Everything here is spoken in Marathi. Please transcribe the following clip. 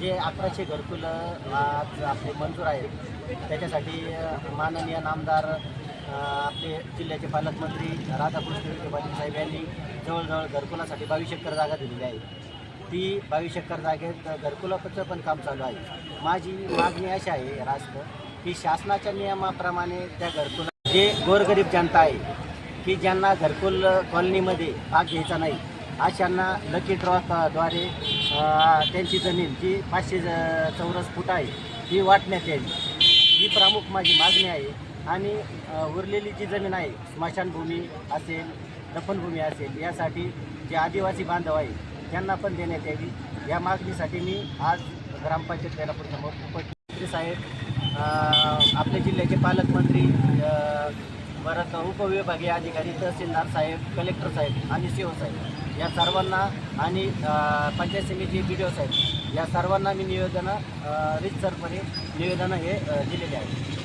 जे अकराशे घरकुलं आज आपले मंजूर आहेत त्याच्यासाठी माननीय नामदार आपले जिल्ह्याचे पालकमंत्री राधाकृष्ण विखे पाटील साहेब यांनी जवळजवळ घरकुलासाठी बावीस एकर जागा दिलेली आहे. ती बावीस एकर जागेत घरकुलाचं पण काम चालू आहे. माझी मागणी अशी आहे रास्त की शासनाच्या नियमाप्रमाणे त्या घरकुला जे गोरगरीब जनता आहे की ज्यांना घरकुल कॉलनीमध्ये भाग घ्यायचा नाही अशांना लकी ड्रॉद्वारे त्यांची जमीन जी पाचशे चौरस फूट आहे ही वाटण्यात यावी ही प्रमुख माझी मागणी आहे. आणि उरलेली जी जमीन आहे स्मशानभूमी असेल दफनभूमी असेल यासाठी जे आदिवासी बांधव आहे त्यांना पण देण्यात यावी. या मागणीसाठी मी आज ग्रामपंचायत बेलापूर समोर उपमुख्यमंत्री साहेब आपल्या जिल्ह्याचे पालकमंत्री परत उपविभागीय अधिकारी तहसीलदार साहेब कलेक्टर साहेब आणि सी ओ साहेब या सर्वांना आणि पंचायत समिती बी डी ओ साहेब या सर्वांना मी निवेदनं रितसरपणे निवेदनं हे दिलेले आहेत